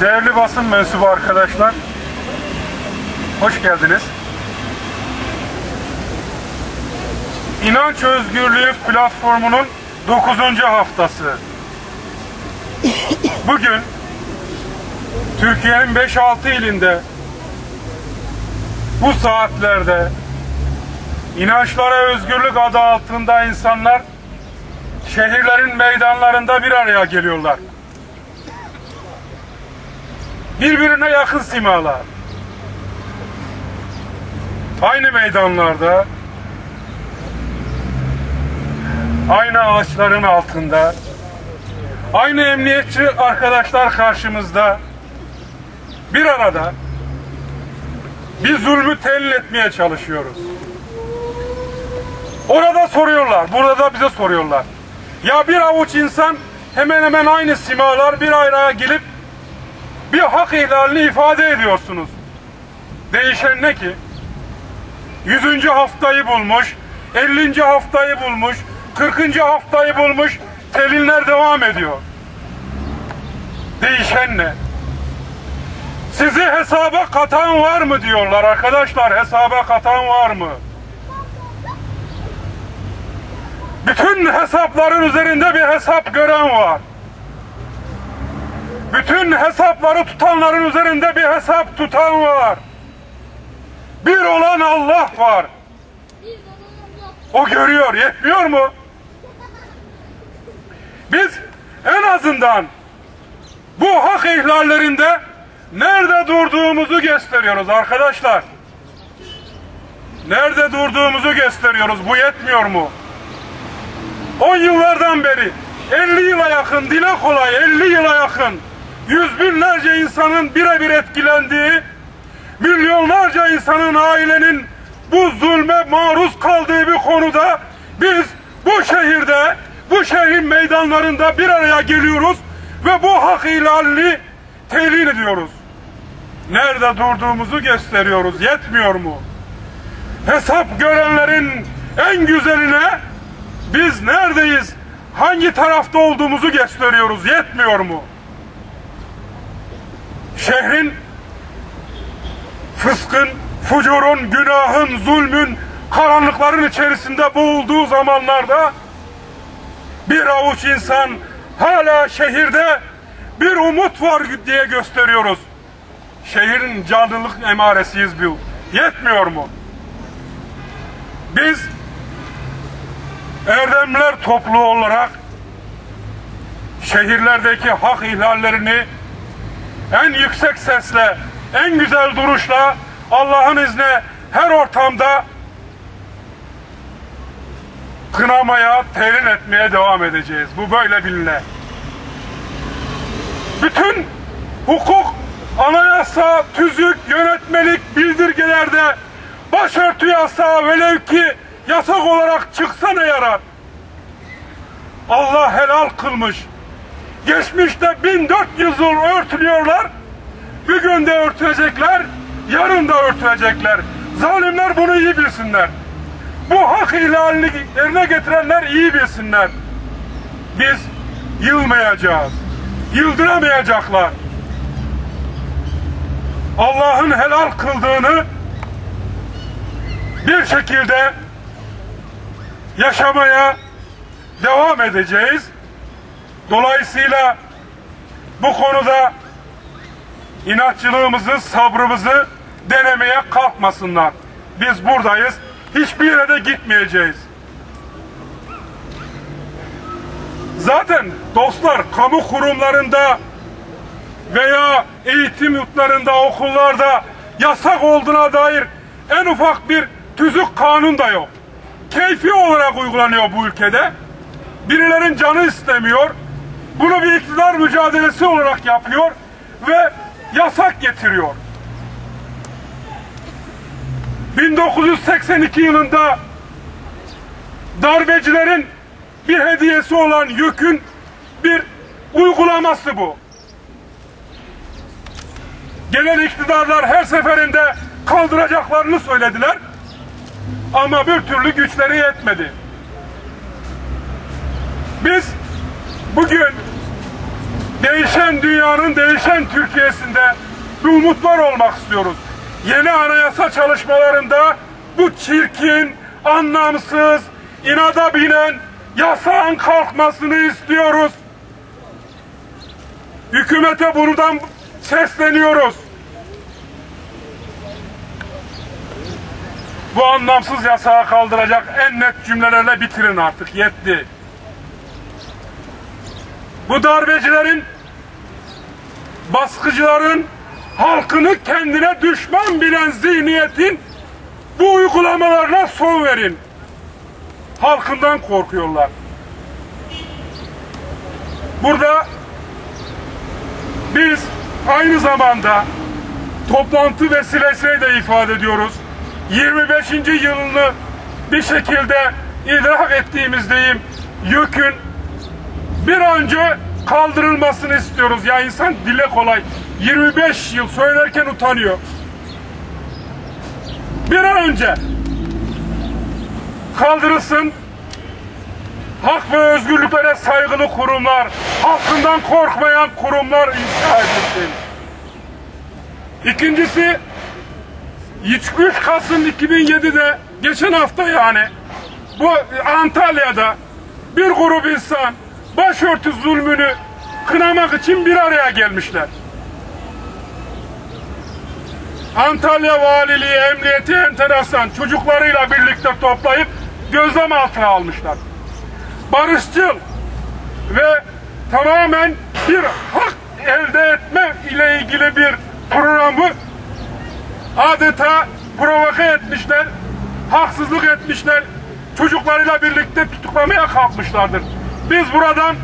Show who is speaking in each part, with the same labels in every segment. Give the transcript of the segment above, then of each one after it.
Speaker 1: Değerli basın mensubu arkadaşlar, hoş geldiniz. İnanç Özgürlüğü platformunun 9. haftası. Bugün Türkiye'nin 5-6 ilinde bu saatlerde inançlara özgürlük adı altında insanlar şehirlerin meydanlarında bir araya geliyorlar. Birbirine yakın simalar. Aynı meydanlarda, aynı ağaçların altında, aynı emniyetçi arkadaşlar karşımızda bir arada bir zulmü telin etmeye çalışıyoruz. Orada soruyorlar, burada da bize soruyorlar. Ya bir avuç insan hemen hemen aynı simalar bir araya gelip bir hak ihlalini ifade ediyorsunuz. Değişen ne ki? Yüzüncü haftayı bulmuş, ellinci haftayı bulmuş, kırkıncı haftayı bulmuş, telinler devam ediyor. Değişen ne? Sizi hesaba katan var mı diyorlar arkadaşlar, hesaba katan var mı? Bütün hesapların üzerinde bir hesap gören var. Bütün hesapları tutanların üzerinde bir hesap tutan var. Bir olan Allah var. O görüyor, yetmiyor mu? Biz en azından bu hak ihlallerinde nerede durduğumuzu gösteriyoruz arkadaşlar. Nerede durduğumuzu gösteriyoruz. Bu yetmiyor mu? 10 yıllardan beri 50 yıla yakın, dile kolay 50 yıla yakın yüz binlerce insanın birebir etkilendiği, milyonlarca insanın ailenin bu zulme maruz kaldığı bir konuda biz bu şehirde, bu şehrin meydanlarında bir araya geliyoruz ve bu hak ihlalini telin ediyoruz. Nerede durduğumuzu gösteriyoruz. Yetmiyor mu? Hesap görenlerin en güzeline biz neredeyiz, hangi tarafta olduğumuzu gösteriyoruz. Yetmiyor mu? Şehrin fıskın, fucurun, günahın, zulmün, karanlıkların içerisinde boğulduğu zamanlarda bir avuç insan hala şehirde bir umut var diye gösteriyoruz. Şehrin canlılık emaresiyiz bu. Yetmiyor mu? Biz erdemler topluluğu olarak şehirlerdeki hak ihlallerini en yüksek sesle, en güzel duruşla Allah'ın izniyle her ortamda kınamaya, telin etmeye devam edeceğiz. Bu böyle biline. Bütün hukuk, anayasa, tüzük, yönetmelik, bildirgelerde başörtü yasağı velev ki yasak olarak çıksa ne yarar? Allah helal kılmış. Geçmişte 1400 yıl örtülüyorlar. Bir günde örtülecekler, yarın da örtülecekler. Zalimler bunu iyi bilsinler. Bu hak ihlalini yerine getirenler iyi bilsinler. Biz yılmayacağız. Yıldıramayacaklar. Allah'ın helal kıldığını bir şekilde yaşamaya devam edeceğiz. Dolayısıyla bu konuda inatçılığımızı, sabrımızı denemeye kalkmasınlar. Biz buradayız. Hiçbir yere de gitmeyeceğiz. Zaten dostlar kamu kurumlarında veya eğitim yurtlarında, okullarda yasak olduğuna dair en ufak bir tüzük kanun da yok. Keyfi olarak uygulanıyor bu ülkede. Birilerin canı istemiyor. Bunu bir iktidar mücadelesi olarak yapıyor ve yasak getiriyor. 1982 yılında darbecilerin bir hediyesi olan yükün bir uygulaması bu. Gelen iktidarlar her seferinde kaldıracaklarını söylediler. Ama bir türlü güçleri yetmedi. Biz bugün değişen dünyanın değişen Türkiye'sinde bir umutlar olmak istiyoruz. Yeni anayasa çalışmalarında bu çirkin, anlamsız, inada binen yasağın kalkmasını istiyoruz. Hükümete buradan sesleniyoruz. Bu anlamsız yasağı kaldıracak en net cümlelerle bitirin artık. Yetti. Bu darbecilerin, baskıcıların, halkını kendine düşman bilen zihniyetin bu uygulamalarına son verin. Halkından korkuyorlar. Burada biz aynı zamanda toplantı vesilesiyle de ifade ediyoruz. 25. yılını bir şekilde idrak ettiğimizdeyim. Yükün bir önce kaldırılmasını istiyoruz. Ya insan dile kolay. 25 yıl söylerken utanıyor. Bir an önce kaldırılsın. Hak ve özgürlüklere saygılı kurumlar, halkından korkmayan kurumlar inşa edilsin. İkincisi 3 Kasım 2007'de geçen hafta yani bu Antalya'da bir grup insan başörtü zulmünü kınamak için bir araya gelmişler. Antalya Valiliği Emniyeti enteresan çocuklarıyla birlikte toplayıp gözlem altına almışlar. Barışçıl ve tamamen bir hak elde etme ile ilgili bir programı adeta provoke etmişler, haksızlık etmişler, çocuklarıyla birlikte tutuklamaya kalkmışlardır. Biz buradan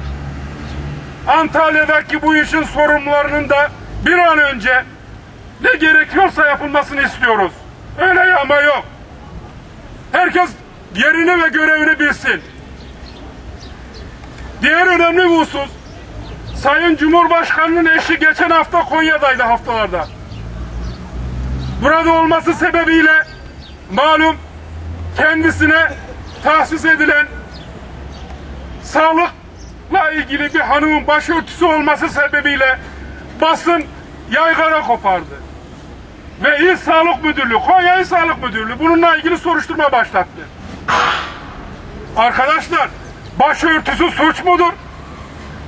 Speaker 1: Antalya'daki bu işin sorumlularının da bir an önce ne gerekiyorsa yapılmasını istiyoruz. Öyle yağma yok. Herkes yerini ve görevini bilsin. Diğer önemli bir husus, Sayın Cumhurbaşkanı'nın eşi geçen hafta Konya'daydı haftalarda. Burada olması sebebiyle malum kendisine tahsis edilen sağlıkla ilgili bir hanımın başörtüsü olması sebebiyle basın yaygara kopardı. Ve İl Sağlık Müdürlüğü, Konya İl Sağlık Müdürlüğü bununla ilgili soruşturma başlattı. Arkadaşlar başörtüsü suç mudur?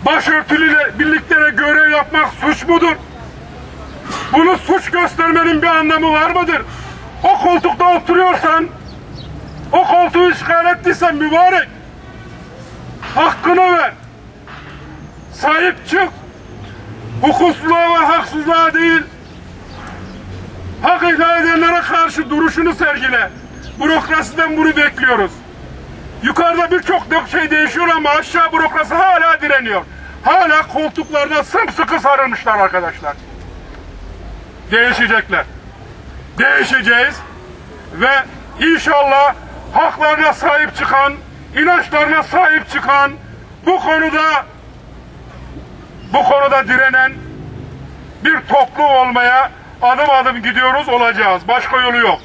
Speaker 1: Başörtülüyle birliklere görev yapmak suç mudur? Bunu suç göstermenin bir anlamı var mıdır? O koltukta oturuyorsan, o koltuğu işgal ettiysen mübarek, hakkını ver. Sahip çık. Hukuksuzluğa ve haksızlığa değil, hak ihlal edenlere karşı duruşunu sergile. Bürokrasiden bunu bekliyoruz. Yukarıda birçok şey değişiyor ama aşağı bürokrasi hala direniyor. Hala koltuklarda sımsıkı sarılmışlar arkadaşlar. Değişecekler. Değişeceğiz ve inşallah haklarına sahip çıkan, inançlarına sahip çıkan, bu konuda bu konuda direnen bir toplum olmaya adım adım gidiyoruz olacağız. Başka yolu yok.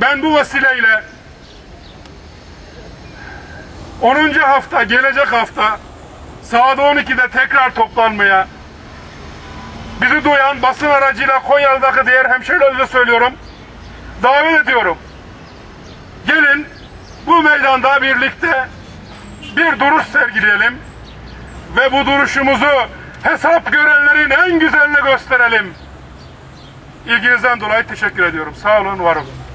Speaker 1: Ben bu vesileyle 10. hafta, gelecek hafta saat 12'de tekrar toplanmaya bizi duyan basın aracıyla Konya'daki diğer hemşehrilerimize söylüyorum. Davet ediyorum. Bu meydanda birlikte bir duruş sergileyelim ve bu duruşumuzu hesap görenlerin en güzeline gösterelim. İlginizden dolayı teşekkür ediyorum. Sağ olun, var olun.